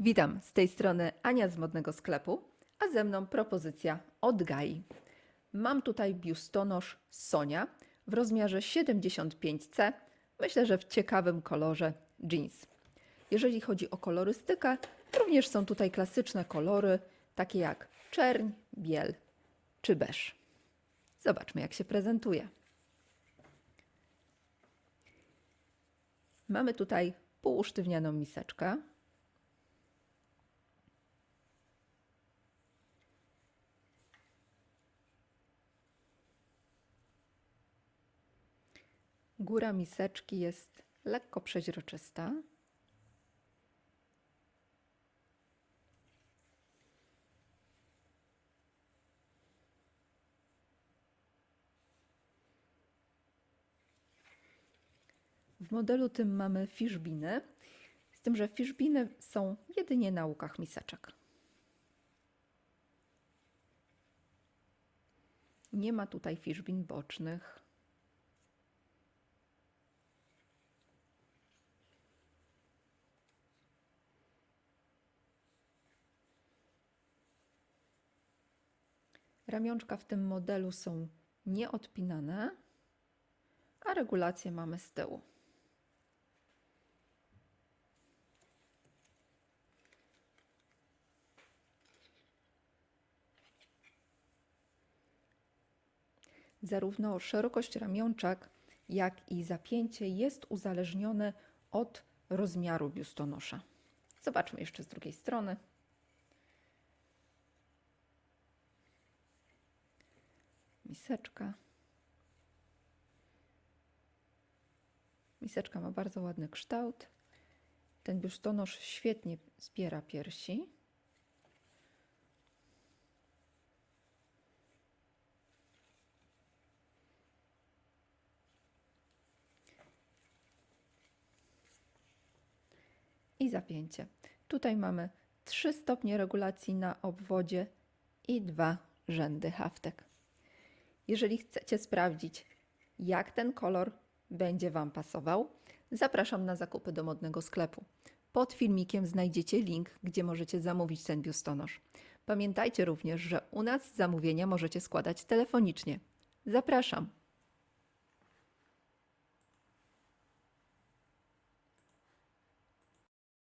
Witam, z tej strony Ania z modnego sklepu, a ze mną propozycja od Gai. Mam tutaj biustonosz Sonia w rozmiarze 75C, myślę, że w ciekawym kolorze jeans. Jeżeli chodzi o kolorystykę, również są tutaj klasyczne kolory, takie jak czerń, biel czy beż. Zobaczmy, jak się prezentuje. Mamy tutaj półusztywnianą miseczkę. Góra miseczki jest lekko przeźroczysta. W modelu tym mamy fiszbiny, z tym, że fiszbiny są jedynie na łukach miseczek. Nie ma tutaj fiszbin bocznych. Ramionczka w tym modelu są nieodpinane, a regulację mamy z tyłu. Zarówno szerokość ramionczek, jak i zapięcie jest uzależnione od rozmiaru biustonosza. Zobaczmy jeszcze z drugiej strony. Miseczka. Miseczka ma bardzo ładny kształt. Ten biustonosz świetnie zbiera piersi. I zapięcie. Tutaj mamy 3 stopnie regulacji na obwodzie i dwa rzędy haftek. Jeżeli chcecie sprawdzić, jak ten kolor będzie Wam pasował, zapraszam na zakupy do modnego sklepu. Pod filmikiem znajdziecie link, gdzie możecie zamówić ten biustonosz. Pamiętajcie również, że u nas zamówienia możecie składać telefonicznie. Zapraszam.